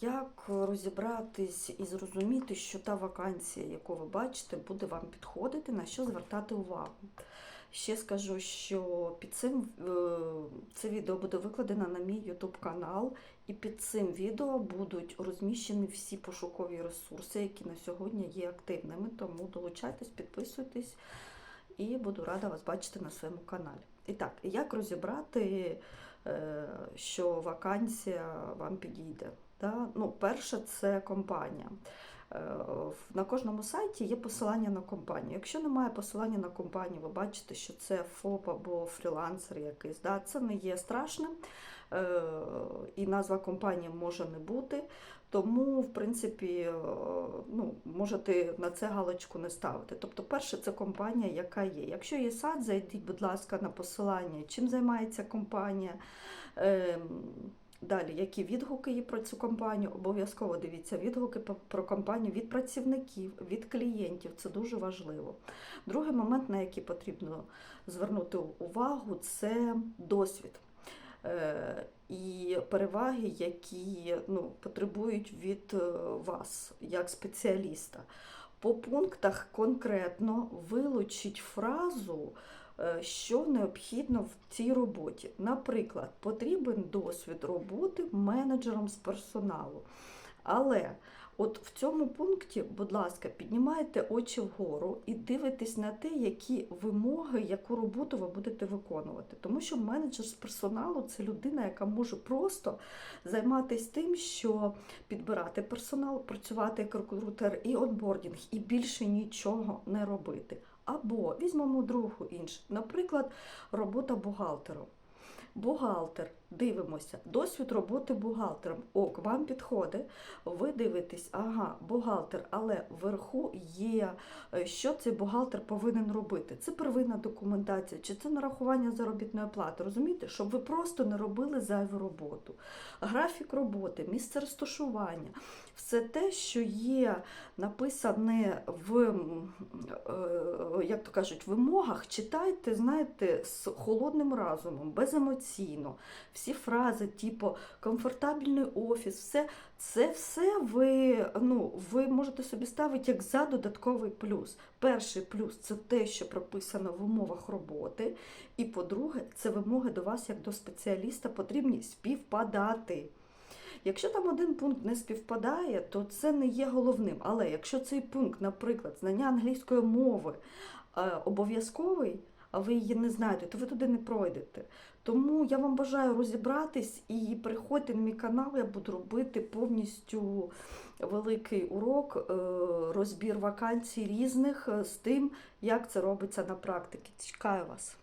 Як розібратись і зрозуміти, що та вакансія, яку ви бачите, буде вам підходити, на що звертати увагу? Ще скажу, що під цим е, це відео буде викладено на мій YouTube канал, і під цим відео будуть розміщені всі пошукові ресурси, які на сьогодні є активними. Тому долучайтесь, підписуйтесь і буду рада вас бачити на своєму каналі. І так, як розібрати, е, що вакансія вам підійде? Да? Ну, перше, це компанія. Е, На кожному сайті є посилання на компанію. Якщо немає посилання на компанію, ви бачите, що це ФОП або фрілансер якийсь. Да? Це не є страшним, е, і назва компанії може не бути. Тому, в принципі, е, ну, можете на це галочку не ставити. Тобто, перше, це компанія, яка є. Якщо є сайт, зайдіть, будь ласка, на посилання, чим займається компанія. Далі, які відгуки є про цю компанію? Обов'язково дивіться відгуки про компанію від працівників, від клієнтів. Це дуже важливо. Другий момент, на який потрібно звернути увагу, це досвід. Е, І переваги, які ну, потребують від е, вас як спеціаліста. По пунктах конкретно вилучіть фразу, що необхідно в цій роботі. Наприклад, потрібен досвід роботи менеджером з персоналу. Але от в цьому пункті, будь ласка, піднімайте очі вгору і дивитесь на те, які вимоги, яку роботу ви будете виконувати. Тому що менеджер з персоналу це людина, яка може просто займатися тим, що підбирати персонал, працювати як рекрутер і онбордінг, і більше нічого не робити. Або візьмемо другу іншу, наприклад, робота бухгалтеру. Бухгалтер, дивимося, досвід роботи бухгалтером. Ок, вам підходить. Ви дивитесь, ага, бухгалтер, але вверху є, е, що цей бухгалтер повинен робити. Це первинна документація, чи це нарахування заробітної плати. Розумієте, щоб ви просто не робили зайву роботу. Графік роботи, місце розташування, все те, що є написане в, е, як то кажуть, вимогах, читайте, знаєте, з холодним разумом, беземоційно. Всі фрази, типу комфортабельний офіс, все це все ви, ну, ви можете собі ставити як за додатковий плюс. Перший плюс це те, що прописано в умовах роботи. І по-друге, це вимоги до вас як до спеціаліста потрібні співпадати. Якщо там один пункт не співпадає, то це не є головним. Але якщо цей пункт, наприклад, знання англійської мови е, обов'язковий, а ви її не знаєте, то ви туди не пройдете. Тому я вам бажаю розібратись і приходьте на мій канал, я буду робити повністю великий урок, е, розбір вакансій різних е, з тим, як це робиться на практиці. Чекаю вас.